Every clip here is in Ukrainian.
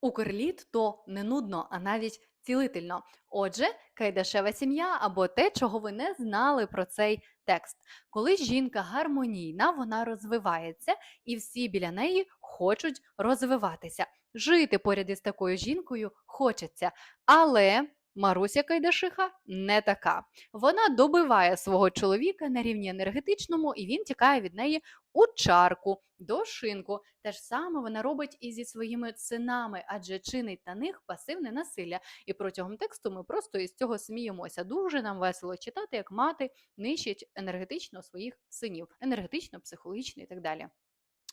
Укрліт то не нудно, а навіть цілительно. Отже, кайдашева сім'я або те, чого ви не знали про цей текст. Коли жінка гармонійна, вона розвивається, і всі біля неї хочуть розвиватися. Жити поряд із такою жінкою хочеться. Але Маруся Кайдашиха не така. Вона добиває свого чоловіка на рівні енергетичному, і він тікає від неї у чарку, до шинку. Те ж саме вона робить і зі своїми синами, адже чинить на них пасивне насилля. І протягом тексту ми просто із цього сміємося. Дуже нам весело читати, як мати нищить енергетично своїх синів, енергетично, психологічно і так далі.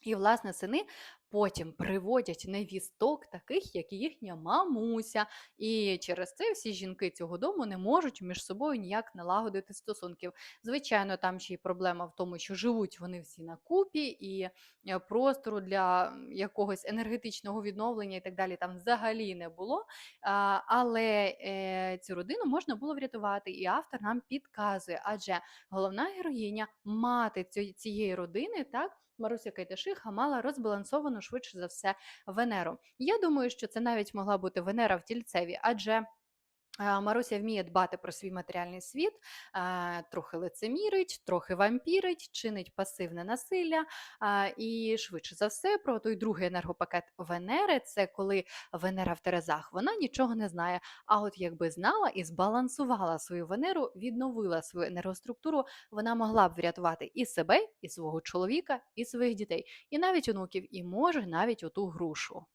І, власне, сини потім приводять невісток, таких, як їхня мамуся. І через це всі жінки цього дому не можуть між собою ніяк налагодити стосунків. Звичайно, там ще й проблема в тому, що живуть вони всі на купі, і е, простору для якогось енергетичного відновлення і так далі там взагалі не було. Але е, цю родину можна було врятувати, і автор нам підказує, адже головна героїня, мати цієї родини, так. Маруся Кайташиха мала розбалансовану швидше за все Венеру. Я думаю, що це навіть могла бути Венера в тільцеві, адже Маруся вміє дбати про свій матеріальний світ, трохи лицемірить, трохи вампірить, чинить пасивне насилля. І швидше за все, про той другий енергопакет Венери це коли Венера в Терезах, вона нічого не знає. А от якби знала і збалансувала свою Венеру, відновила свою енергоструктуру, вона могла б врятувати і себе, і свого чоловіка, і своїх дітей, і навіть онуків, і може навіть оту грушу.